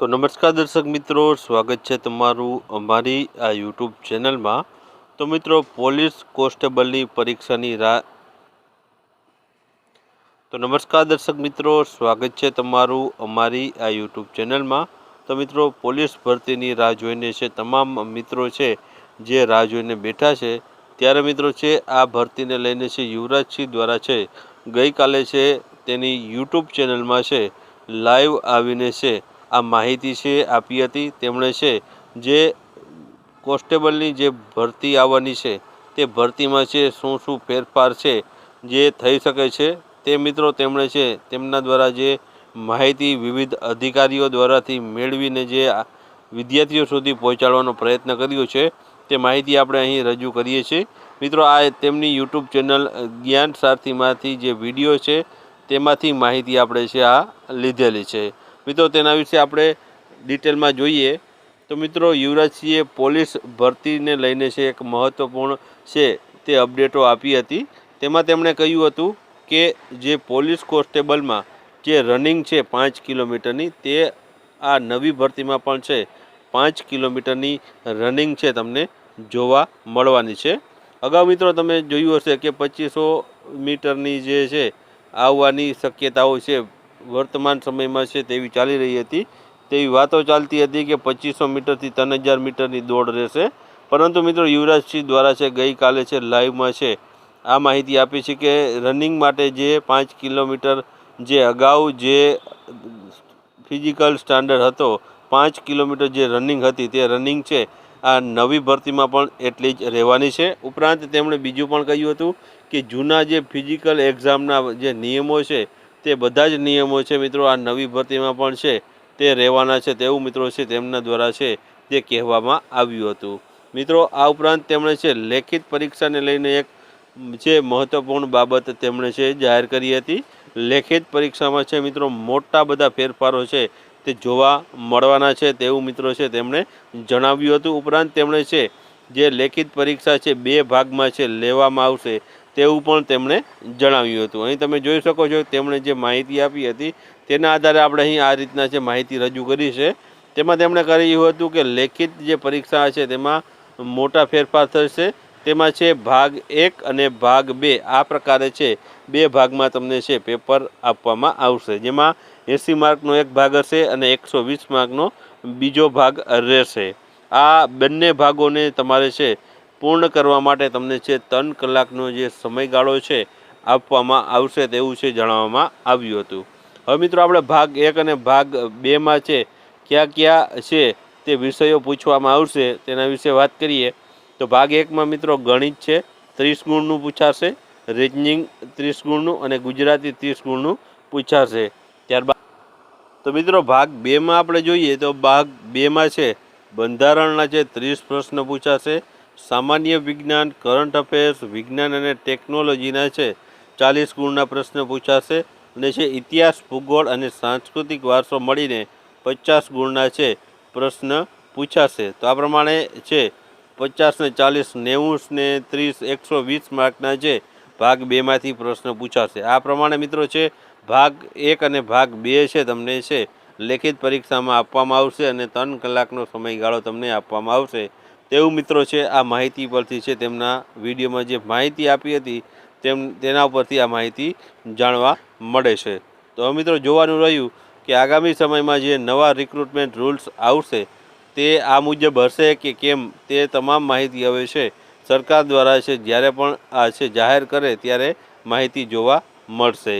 તો નમસ્કાર દર્શક મિત્રો, સ્વાગત છે તમારું અમારી આ યુટ્યુબ ચેનલમાં. તો મિત્રો, પોલીસ કોન્સ્ટેબલની પરીક્ષાની રાહ તો નમસ્કાર દર્શક મિત્રો, સ્વાગત છે તમારું અમારી આ યુટ્યુબ ચેનલમાં. તો મિત્રો, પોલીસ ભરતીની રાહ જોઈને છે તમામ મિત્રો છે, જે રાહ જોઈને બેઠા છે. ત્યારે મિત્રો છે, આ ભરતીને લઈને છે યુવરાજસિંહ દ્વારા છે, ગઈકાલે છે તેની યુટ્યુબ ચેનલમાં છે, લાઈવ આવીને છે આ માહિતી છે, આપી હતી તેમણે છે, જે કોન્સ્ટેબલની જે ભરતી આવવાની છે, તે ભરતીમાં છે શું શું ફેરફાર છે, જે થઈ શકે છે, તે મિત્રો તેમણે છે, તેમના દ્વારા જે માહિતી વિવિધ અધિકારીઓ દ્વારાથી મેળવીને જે વિદ્યાર્થીઓ સુધી પહોંચાડવાનો પ્રયત્ન કર્યો છે, તે માહિતી આપણે અહીં રજૂ કરીએ છીએ. મિત્રો, આ તેમની યુટ્યુબ ચેનલ જ્ઞાન સારથીમાંથી જે વીડિયો છે, તેમાંથી માહિતી આપણે છે આ લીધેલી છે. મિત્રો, તેના વિશે આપણે ડિટેલમાં જોઈએ. તો મિત્રો, યુવરાજસિંહે પોલીસ ભરતીને લઈને છે એક મહત્ત્વપૂર્ણ છે તે અપડેટો આપી હતી. તેમાં તેમણે કહ્યું હતું કે જે પોલીસ કોન્સ્ટેબલમાં જે રનિંગ છે પાંચ કિલોમીટરની, તે આ નવી ભરતીમાં પણ છે. પાંચ કિલોમીટરની રનિંગ છે તમને જોવા મળવાની છે. અગાઉ મિત્રો, તમે જોયું હશે કે પચીસો મીટરની જે છે, આવવાની શક્યતાઓ છે વર્તમાન સમયમાં છે તેવી ચાલી રહી હતી. તેવી વાતો ચાલતી હતી કે પચીસો મીટરથી ત્રણ હજાર મીટરની દોડ રહેશે. પરંતુ મિત્રો યુવરાજસિંહ દ્વારા છે, ગઈકાલે છે, લાઈવમાં છે. આ માહિતી આપી છે કે રનિંગ માટે જે પાંચ કિલોમીટર જે અગાઉ જે ફિઝિકલ સ્ટાન્ડર્ડ હતો, પાંચ કિલોમીટર જે રનિંગ હતી તે રનિંગ છે, આ નવી ભરતીમાં પણ એટલી જ રહેવાની છે. ઉપરાંત તેમણે બીજું પણ કહ્યું હતું કે જૂના જે ફિઝિકલ એક્ઝામના જે નિયમો છે તે બધા જ નિયમો છે મિત્રો, આ નવી ભરતીમાં પણ છે, તે રહેવાના છે તેવું મિત્રો છે તેમના દ્વારા છે તે કહેવામાં આવ્યું હતું. મિત્રો, આ ઉપરાંત તેમણે છે લેખિત પરીક્ષાને લઈને એક જે મહત્ત્વપૂર્ણ બાબત તેમણે છે જાહેર કરી હતી. લેખિત પરીક્ષામાં છે મિત્રો, મોટા બધા ફેરફારો છે તે જોવા મળવાના છે તેવું મિત્રો છે તેમણે જણાવ્યું હતું. ઉપરાંત તેમણે છે, જે લેખિત પરીક્ષા છે બે ભાગમાં છે, લેવામાં આવશે. તેવું પણ તેમણે જણાવ્યું હતું. અહીં તમે જોઈ શકો છો, તેમણે જે માહિતી આપી હતી, તેના આધારે આપણે અહીં આ રીતના જે માહિતી રજૂ કરી છે. તેમાં તેમણે કર્યું હતું કે લેખિત જે પરીક્ષા છે, તેમાં મોટા ફેરફાર થશે. તેમાં છે ભાગ એક અને ભાગ બે. આ પ્રકારે છે, બે ભાગમાં તમને છે પેપર આપવામાં આવશે, જેમાં એંસી માર્કનો એક ભાગ હશે અને એકસો વીસ માર્કનો બીજો ભાગ રહેશે. આ બંને ભાગોને તમારે છે પૂર્ણ કરવા માટે તમને છે ત્રણ કલાકનો જે સમયગાળો છે આપવામાં આવશે તેવું છે જણાવવામાં આવ્યું હતું. હવે મિત્રો આપણે ભાગ એક અને ભાગ બેમાં છે ક્યાં ક્યાં છે તે વિષયો પૂછવામાં આવશે તેના વિશે વાત કરીએ. તો ભાગ એકમાં મિત્રો ગણિત છે, ત્રીસ ગુણનું પૂછાશે રિઝનિંગ ત્રીસ ગુણનું અને ગુજરાતી ત્રીસ ગુણનું પૂછાશે. ત્યારબાદ તો મિત્રો ભાગ બેમાં આપણે જોઈએ તો ભાગ બેમાં છે બંધારણના છે ત્રીસ પ્રશ્ન પૂછાશે સામાન્ય વિજ્ઞાન કરંટ અફેર્સ વિજ્ઞાન અને ટેકનોલોજીના છે, ચાલીસ ગુણના પ્રશ્ન પૂછાશે. અને છે ઇતિહાસ, ભૂગોળ અને સાંસ્કૃતિક વારસો મળીને પચાસ ગુણના છે પ્રશ્ન પૂછાશે. તો આ પ્રમાણે છે, પચાસ ને ચાલીસ નેવું ને ત્રીસ, એકસો વીસ માર્કના છે ભાગ બેમાંથી પ્રશ્ન પૂછાશે. આ પ્રમાણે મિત્રો છે, ભાગ એક અને ભાગ બે છે તમને છે, લેખિત પરીક્ષામાં આપવામાં આવશે અને ત્રણ કલાકનો સમયગાળો તમને આપવામાં આવશે. તેવું મિત્રો છે, આ માહિતી પરથી છે, તેમના વિડીયોમાં જે માહિતી આપી હતી, તેમ, તેના ઉપરથી આ માહિતી જાણવા મળે છે. તો મિત્રો જોવાનું રહ્યું કે આગામી સમયમાં જે નવા રિક્રુટમેન્ટ રૂલ્સ આવશે, તે આ મુજબ હશે કે કેમ, તે તમામ માહિતી હવે છે, સરકાર દ્વારા છે, જ્યારે પણ આ છે, જાહેર કરે, ત્યારે માહિતી જોવા મળશે.